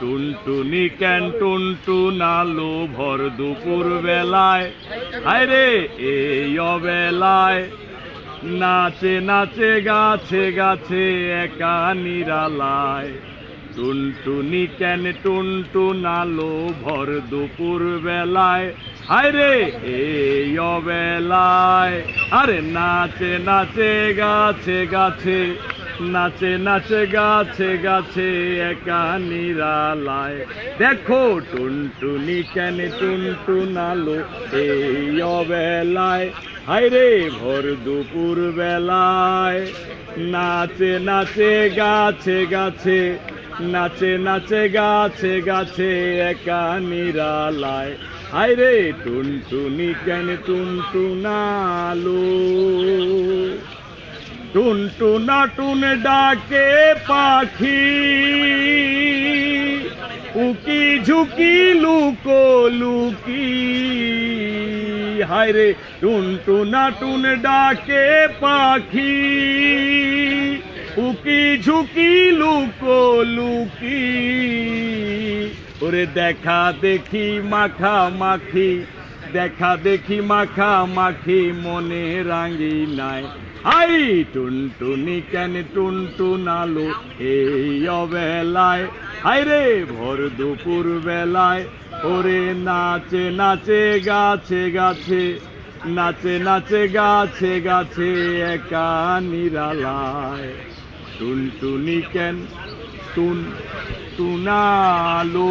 টুনটুনি কেন টুনটুনালো ভর দুপুর বেলায় আরে এই অবেলায়। নাচে নাচে, গাছে গাছে একা নিরালায়। টুনটুনি কেন টুনটুনালো ভর দুপুর বেলায় আরে এই অবেলায়। আরে, নাচে নাচে, গাছে গাছে নাচে নাচে, গাছে গাছে একা নিরালায়। দেখো টুনটুনি কেন টুনটুনালো এই অবেলায়? হায়রে ভোর দুপুর বেলায়। নাচে নাচে, গাছে গাছে, নাচে নাচে, গাছে গাছে একা নিরালায়। হায়রে টুনটুনি কেন টুনটুনা টুন ডাকে পাখি। উকি ঝুঁকি, লুকো লুকি। হায় রে টুনটুনা টুন ডাকে পাখি। উকি ঝুঁকি, লুকো লুকি। ওরে দেখা দেখি, মাখা মাখি। দেখা দেখি মাখা মাখি মনে রাঙি নাই আই টুনটুনি কেন টুনটুনালো এই অবেলায়? হাই রে, ভোর দুপুর বেলায়। ওরে নাচে নাচে, গাছে গাছে। নাচে নাচে, গাছে গাছে একা নিরালায়। টুনটুনি কেন টুন টুনালো